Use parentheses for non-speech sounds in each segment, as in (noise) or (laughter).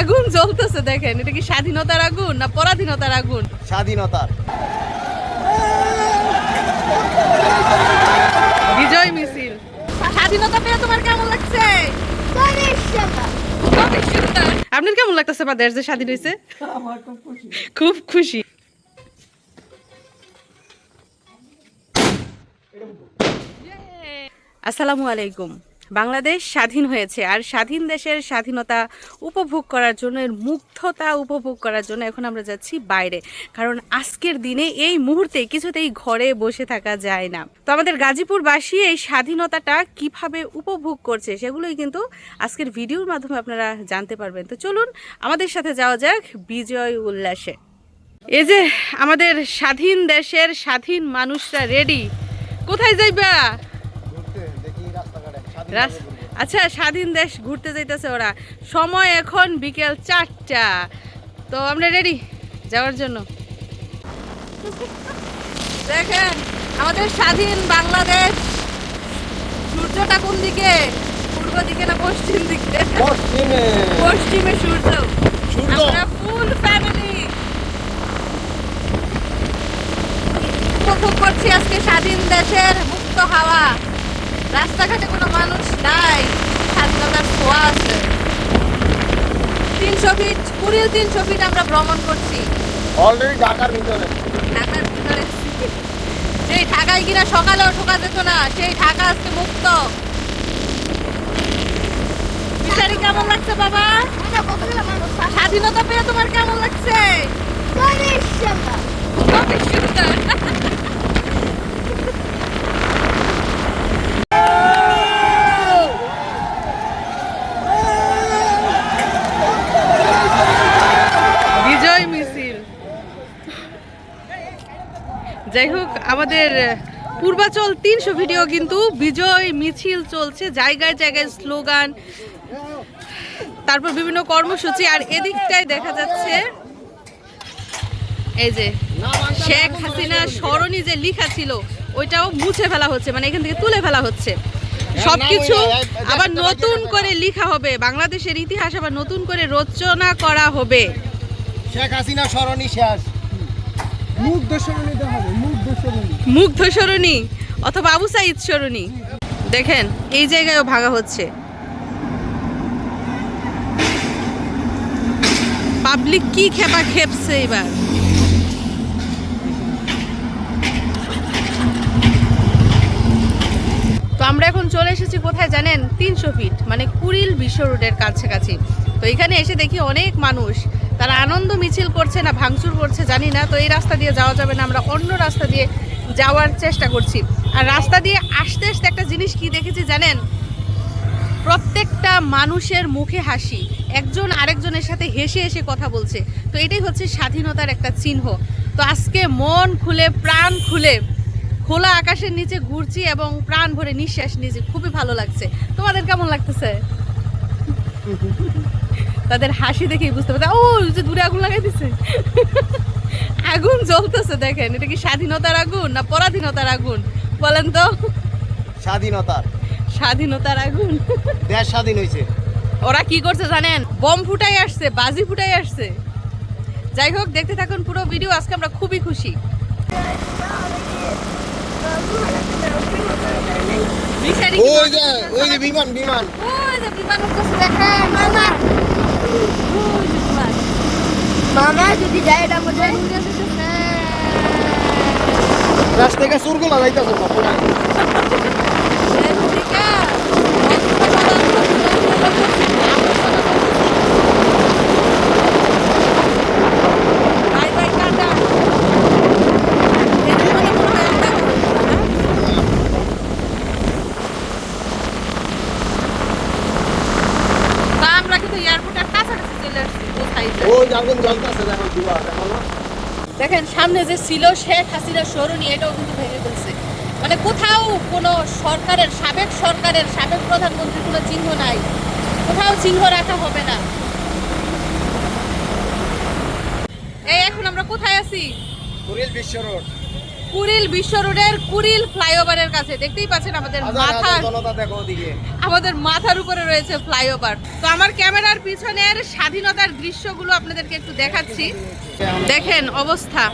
আগুন জ্বলতেছে দেখেন এটা কি স্বাধীনতার আগুন না পরাধীনতার আগুন? স্বাধীনতার। বিজয় মিছিল। স্বাধীনতা পেয়ে তোমার কেমন লাগছে? আপনার কেমন লাগতেছে আমার দেশ যে স্বাধীন হয়েছে খুব খুশি। আসসালামু আলাইকুম। বাংলাদেশ স্বাধীন হয়েছে। আর স্বাধীন দেশের স্বাধীনতা উপভোগ করার জন্য, এর মুগ্ধতা উপভোগ করার জন্য এখন আমরা যাচ্ছি বাইরে। কারণ আজকের দিনে এই মুহূর্তে কিছুতেই ঘরে বসে থাকা যায় না। তো আমাদের গাজীপুরবাসী এই স্বাধীনতাটা কীভাবে উপভোগ করছে, সেগুলোই কিন্তু আজকের ভিডিওর মাধ্যমে আপনারা জানতে পারবেন। তো চলুন, আমাদের সাথে যাওয়া যাক বিজয় উল্লাসে। এই যে আমাদের স্বাধীন দেশের স্বাধীন মানুষরা রেডি। কোথায় যাইবা ঘুরতে দেখি রাস্তাঘাটে স্বাধীন রাস- আচ্ছা স্বাধীন দেশ ঘুরতে যাইতেছে ওরা। সময় এখন বিকেল চারটা। তো আমরা রেডি যাওয়ার জন্য। দেখেন আমাদের স্বাধীন বাংলাদেশ। সূর্যটা কোন দিকে? পূর্ব দিকে না পশ্চিম দিকে? পশ্চিমে। পশ্চিমে সূর্য। আমরা ফুল ফ্যামিলি উপভোগ করছি আজকে স্বাধীন দেশের মুক্ত হাওয়া। রাস্তাঘাটে কোনো মানুষ নাই স্বাধীনতার ছোঁয়া আছে। তিনশো ফিট কুড়িল তিনশো ফিট আমরা ভ্রমণ করছি। অলরেডি ঢাকার ভিতরে। ঢাকার ভিতরে। সেই ঢাকায় কিনা সকালেও ঢোকা যেত না সেই ঢাকা আজকে মুক্ত। বিচারি কেমন লাগছে বাবা? স্বাধীনতা পেয়ে তোমার কেমন লাগছে? অনেক সুন্দর বিজয় মিছিল যাই হোক আমাদের পূর্বাচল তিনশো ভিডিও কিন্তু বিজয় মিছিল চলছে জায়গায় জায়গায় স্লোগান তারপর বিভিন্ন কর্মসূচি আর এদিকটায় দেখা যাচ্ছে এই যে শেখ হাসিনা স্মরণী যে লেখা ছিল ওইটাও মুছে ফেলা হচ্ছে মানে এখান থেকে তুলে ফেলা হচ্ছে। সবকিছু আবার নতুন করে লেখা হবে বাংলাদেশের ইতিহাস আবার নতুন করে রচনা করা হবে। শেখ হাসিনা স্মরণী শেষ। মুখ দর্শনী হবে মুগ্ধ সরণি অথবা আবু সাইদ সরণি। দেখেন, এই জায়গায়ও ভাঙা হচ্ছে। পাবলিক কি খেপা খেপছে এবার। তো আমরা এখন চলে এসেছি কোথায় জানেন? তিনশো ফিট মানে কুড়িল বিশ্ব রোডের কাছাকাছি। তো এখানে এসে দেখি অনেক মানুষ তারা আনন্দ মিছিল করছে না, ভাঙচুর করছে জানি না, তো এই রাস্তা দিয়ে যাওয়া যাবে না, আমরা অন্য রাস্তা দিয়ে যাওয়ার চেষ্টা করছি। আর রাস্তা দিয়ে আসতে আসতে একটা জিনিস কি দেখেছি জানেন? প্রত্যেকটা মানুষের মুখে হাসি, একজন আরেকজনের সাথে হেসে হেসে কথা বলছে। তো এটাই হচ্ছে স্বাধীনতার একটা চিহ্ন। তো আজকে মন খুলে, প্রাণ খুলে, খোলা আকাশের নিচে ঘুরছি এবং প্রাণ ভরে নিঃশ্বাস নিয়েছি, খুবই ভালো লাগছে। তোমাদের কেমন লাগতেছে? তাদের হাসি দেখেই বুঝতে পারছে। ও যে দূরে আগুন লাগাই দিছে। আগুন জ্বলতেছে দেখেন। এটা কি স্বাধীনতার আগুন না পরাধীনতার আগুন? বলেন তো। স্বাধীনতার স্বাধীনতার আগুন। দেশ স্বাধীন হয়েছে ওরা কি করছে জানেন? বম ফুটাই আসছে বাজি ফুটাই আসছে। যাই হোক দেখতে থাকুন পুরো ভিডিও। আজকে আমরা খুবই খুশি। ওই যে ওই যে বিমান বিমান। ওই যে বিমান উঠতেছে দেখেন। মামা যদি যায় এটা মধ্যে রাস্তা থেকে সুরগুলা যাইতেছে পুরা বাই বাই টাটা এই বিমানে মনে হয় আমরা ঘুরবো না? তা আমরা কিন্তু এয়ারপোর্টের কাছাকাছি চলে আসছি কোথায় যে? ওই যে আগুন জ্বলতেছে দেখো দিবা দেখো না দেখেন সামনে যে ছিল শেখ হাসিনা সরণি এটাও কিন্তু ভেঙে ফেলছে। মানে কোথাও কোনো সরকারের সাবেক সরকারের সাবেক প্রধানমন্ত্রীর কোনো চিহ্ন নাই। কোথাও চিহ্ন রাখা হবে না। এই এখন আমরা কোথায় আছি? বিশ্ব রোড। কুড়িল বিশ্ব রোডের কুড়িল ফ্লাইওভারের কাছে। দেখতেই পাচ্ছেন আমাদের হাজার হাজার মাথার ওদিকে। আমাদের মাথার উপরে রয়েছে ফ্লাইওভার। তো আমার ক্যামেরার পিছনের স্বাধীনতার দৃশ্যগুলো আপনাদেরকে একটু দেখাচ্ছি। দেখেন অবস্থা।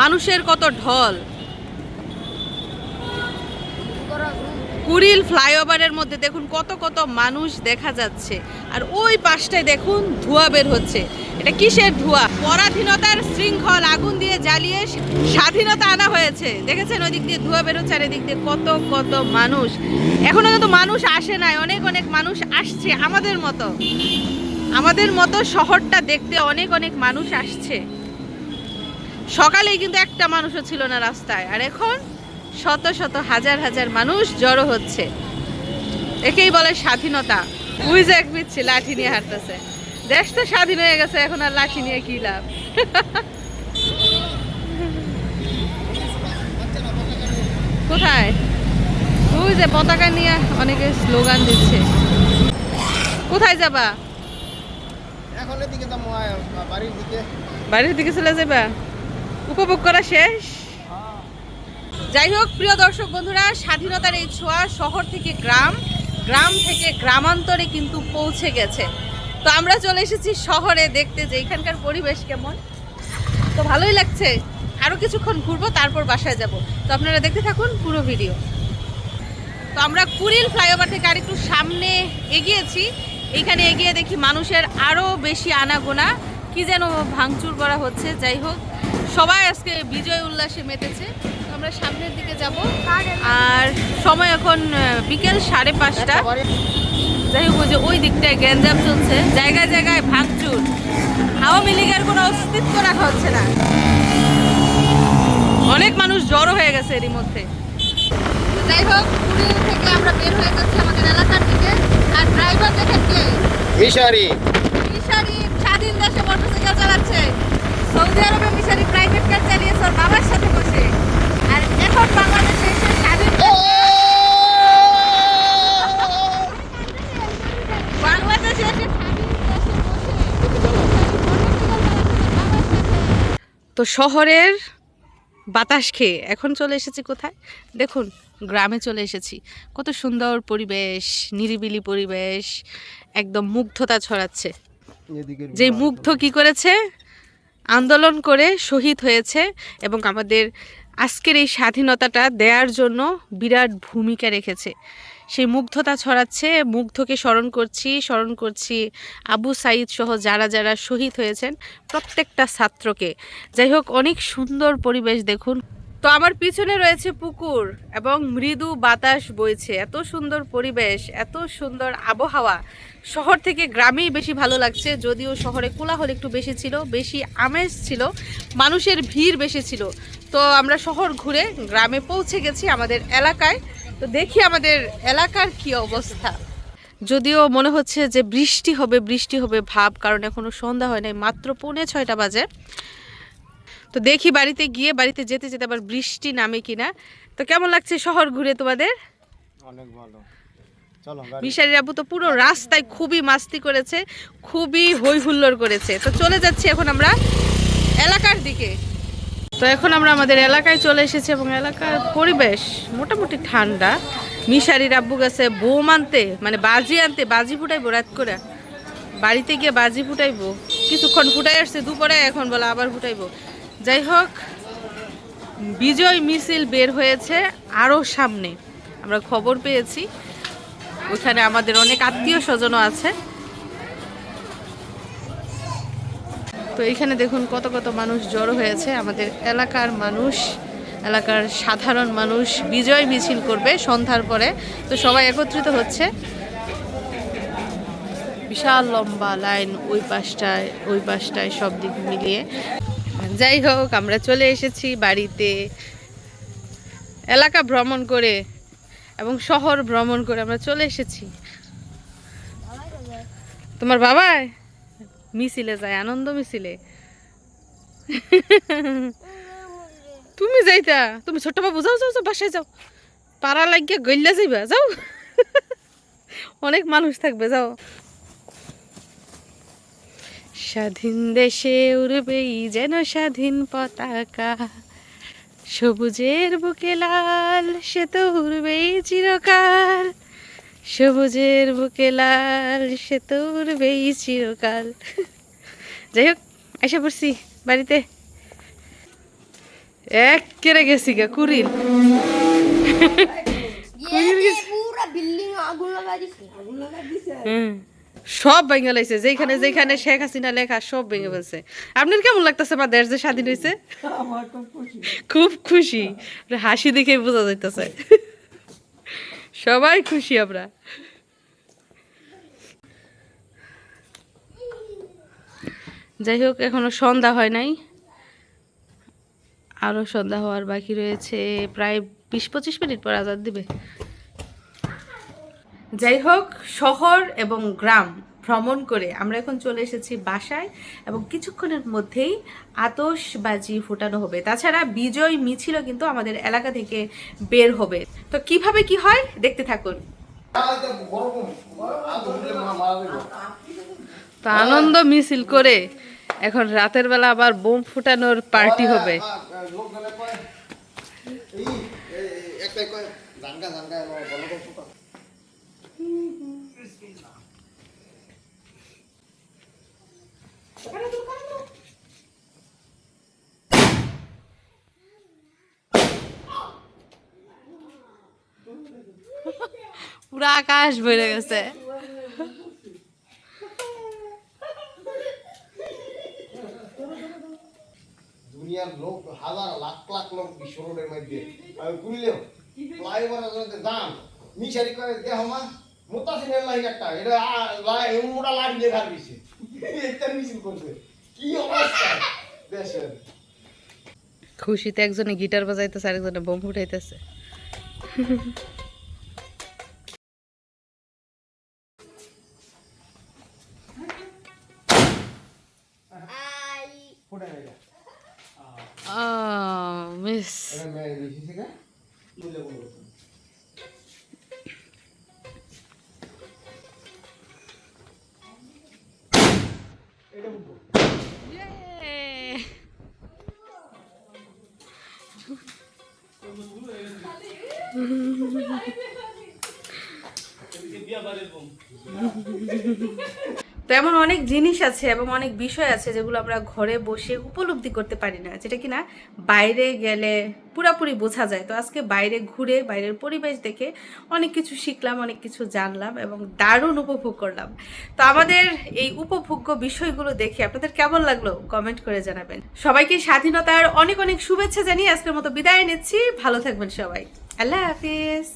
মানুষের কত ঢল। কুড়িল ফ্লাইওভারের মধ্যে দেখুন কত কত মানুষ দেখা যাচ্ছে। আর ওই পাশটায় দেখুন ধোঁয়া বের হচ্ছে। এটা কিসের ধোঁয়া? পরাধীনতার শৃঙ্খল আগুন দিয়ে জ্বালিয়ে স্বাধীনতা আনা হয়েছে। দেখেছেন ওই দিক দিয়ে ধোঁয়া বেরোচ্ছে আর এদিক দিয়ে কত কত মানুষ। এখনও কিন্তু মানুষ আসে নাই, অনেক অনেক মানুষ আসছে আমাদের মতো। আমাদের মতো শহরটা দেখতে অনেক অনেক মানুষ আসছে। সকালেই কিন্তু একটা মানুষও ছিল না রাস্তায়। আর এখন শত শত হাজার হাজার মানুষ জড়ো হচ্ছে। একেই বলে স্বাধীনতা। উইজ এক পিচ্ছি লাঠি নিয়ে হাঁটতেছে। দেশ তো স্বাধীন হয়ে গেছে এখন আর লাঠি নিয়ে কি লাভ? কোথায়? ওই যে পতাকা নিয়ে অনেকে স্লোগান দিচ্ছে। কোথায় যাবা? এখন এদিকে তো বাড়ির দিকে। বাড়ির দিকে চলে যাবা? উপভোগ করা শেষ? যাই হোক প্রিয় দর্শক বন্ধুরা স্বাধীনতার এই ছোঁয়া শহর থেকে গ্রাম গ্রাম থেকে গ্রামান্তরে কিন্তু পৌঁছে গেছে। তো আমরা চলে এসেছি শহরে দেখতে যে এখানকার পরিবেশ কেমন। তো ভালোই লাগছে। আরও কিছুক্ষণ ঘুরবো, তারপর বাসায় যাব। তো আপনারা দেখতে থাকুন পুরো ভিডিও। তো আমরা কুড়িল ফ্লাইওভার থেকে আর একটু সামনে এগিয়েছি। এখানে এগিয়ে দেখি মানুষের আরও বেশি আনাগোনা। কি যেন ভাঙচুর করা হচ্ছে, যাই হোক। সবাই আজকে বিজয় উল্লাসে মেতেছে। আমরা সামনের দিকে যাব। আর সময় এখন বিকেল সাড়ে পাঁচটা। যাই হোক ওই যে ওই দিকটায় গ্যাঞ্জাম চলছে। জায়গায় জায়গায় ভাঙচুর। আওয়ামী লীগের কোনো অস্তিত্ব রাখা হচ্ছে না। অনেক মানুষ জড়ো হয়ে গেছে এরই মধ্যে। যাই হোক কুড়িল থেকে আমরা বের হয়ে যাচ্ছি আমাদের এলাকার দিকে। আর ড্রাইভার দেখেন কে? মিশারি। মিশারি স্বাধীন দেশে মোটরসাইকেল চালাচ্ছে। সৌদি আরবে মিশারি প্রাইভেট কার চালিয়েছে ওর বাবার সাথে বসে। আর এখন বাংলাদেশে এসে স্বাধীন বাংলাদেশে এসে তো শহরের বাতাস খেয়ে এখন চলে এসেছি কোথায়? দেখুন গ্রামে চলে এসেছি। কত সুন্দর পরিবেশ নিরিবিলি পরিবেশ একদম মুগ্ধতা ছড়াচ্ছে। যে মুগ্ধ কি করেছে? আন্দোলন করে শহীদ হয়েছে এবং আমাদের আজকের এই স্বাধীনতাটা দেওয়ার জন্য বিরাট ভূমিকা রেখেছে। সেই মুগ্ধতা ছড়াচ্ছে, মুগ্ধকে স্মরণ করছি স্মরণ করছি আবু সাইদ সহ যারা যারা শহীদ হয়েছেন প্রত্যেকটা ছাত্রকে। যাই হোক, অনেক সুন্দর পরিবেশ দেখুন। তো আমার পিছনে রয়েছে পুকুর এবং মৃদু বাতাস বইছে। এত সুন্দর পরিবেশ, এত সুন্দর আবহাওয়া। শহর থেকে গ্রামেই বেশি ভালো লাগছে, যদিও শহরে কোলাহল একটু বেশি ছিল, বেশি আমেজ ছিল, মানুষের ভিড় বেশি ছিল। তো আমরা শহর ঘুরে গ্রামে পৌঁছে গেছি আমাদের এলাকায়। তো দেখি আমাদের এলাকার কি অবস্থা। যদিও মনে হচ্ছে যে বৃষ্টি হবে বৃষ্টি হবে ভাব কারণ এখনও সন্ধ্যা হয় নাই মাত্র পৌনে ছয়টা বাজে। তো দেখি বাড়িতে গিয়ে বাড়িতে যেতে যেতে আবার বৃষ্টি নামে কিনা। তো কেমন লাগছে শহর ঘুরে তোমাদের? অনেক ভালো। মিশারির আব্বু তো পুরো রাস্তায় খুবই মাস্তি করেছে খুবই হই হুল্লোড় করেছে। তো চলে যাচ্ছি এখন আমরা এলাকার দিকে। তো এখন আমরা আমাদের এলাকায় চলে এসেছি এবং এলাকার পরিবেশ মোটামুটি ঠান্ডা। মিশারির আব্বু গেছে বোম আনতে মানে বাজি আনতে, বাজি ফুটাইবো রাত করে। বাড়িতে গিয়ে বাজি ফুটাইবো। কিছুক্ষণ ফুটাই আসছে, দুপুরে এখন বলে আবার ফুটাইবো। যাই হোক, বিজয় মিছিল বের হয়েছে আরও সামনে। আমরা খবর পেয়েছি। ওখানে আমাদের অনেক আত্মীয় স্বজনও আছে। তো এখানে দেখুন কত কত মানুষ জড়ো হয়েছে। আমাদের এলাকার মানুষ, এলাকার সাধারণ মানুষ বিজয় মিছিল করবে সন্ধ্যার পরে। তো সবাই একত্রিত হচ্ছে। বিশাল লম্বা লাইন ওই পাশটায় ওই পাশটায় সব দিক মিলিয়ে। যাই হোক, আমরা চলে এসেছি বাড়িতে। এলাকা ভ্রমণ করে এবং শহর ভ্রমণ করে আমরা চলে এসেছি। তোমার বাবা মিছিলে যায়, আনন্দ মিছিলে। তুমি যাইতা, তুমি ছোট্ট বাবু যাও যাও বাসায় যাও। পাড়া লাগিয়ে গইলা যাইবা, যাও। অনেক মানুষ থাকবে, যাও। স্বাধীন দেশে উড়বেই যেন স্বাধীন পতাকা। সবুজের বুকে লাল, সে তো উড়বেই চিরকাল। সবুজের বুকে লাল সে তোর বেই চিরকাল। যাই হোক এসে পড়ছি বাড়িতে। এক কেড়ে গেছি। গা কুরিল সব ভেঙে লাইছে যেখানে যেখানে শেখ হাসিনা লেখা সব ভেঙে ফেলছে। আপনার কেমন লাগতেছে বা দেশ যে স্বাধীন হয়েছে খুব খুশি হাসি দেখে বোঝা যাইতেছে। সবাই খুশি আমরা। যাই হোক, এখনও সন্ধ্যা হয় নাই। আরও সন্ধ্যা হওয়ার বাকি রয়েছে, প্রায় বিশ পঁচিশ মিনিট পর আজাদ দিবে। যাই হোক, শহর এবং গ্রাম ভ্রমণ করে আমরা এখন চলে এসেছি বাসায় এবং কিছুক্ষণের মধ্যেই আতশবাজি ফোটানো হবে তাছাড়া বিজয় মিছিলও কিন্তু আমাদের এলাকা থেকে বের হবে তো কীভাবে কি হয় দেখতে থাকুন তো আনন্দ মিছিল করে এখন রাতের বেলা আবার বোম ফুটানোর পার্টি হবে পুরো আকাশ ভরে গেছে। দুনিয়ার লোক, হাজার, লাখ লাখ লোক বিশ্ব মধ্যে। আমি কুড়িলেও ফ্লাইওভারের দাম মিশারি করে দেহ মা, মোতাসিনের লাইক একটা, এটা মোটা লাইট দেখার দিছে। এটা মিছিল করছে কি অবস্থা দেশের খুশিতে একজনে গিটার বাজাইতেছে আরেকজনে বোম ফুটাইতেছে মিস এটা (laughs) তো এমন অনেক জিনিস আছে এবং অনেক বিষয় আছে যেগুলো আমরা ঘরে বসে উপলব্ধি করতে পারি না, যেটা কিনা বাইরে গেলে পুরাপুরি বোঝা যায়। তো আজকে বাইরে ঘুরে, বাইরের পরিবেশ দেখে অনেক কিছু শিখলাম, অনেক কিছু জানলাম এবং দারুণ উপভোগ করলাম। তো আমাদের এই উপভোগ্য বিষয়গুলো দেখে আপনাদের কেমন লাগল কমেন্ট করে জানাবেন। সবাইকে স্বাধীনতার অনেক অনেক শুভেচ্ছা জানিয়ে আজকের মতো বিদায় নিচ্ছি। ভালো থাকবেন সবাই। আল্লাহ হাফিজ।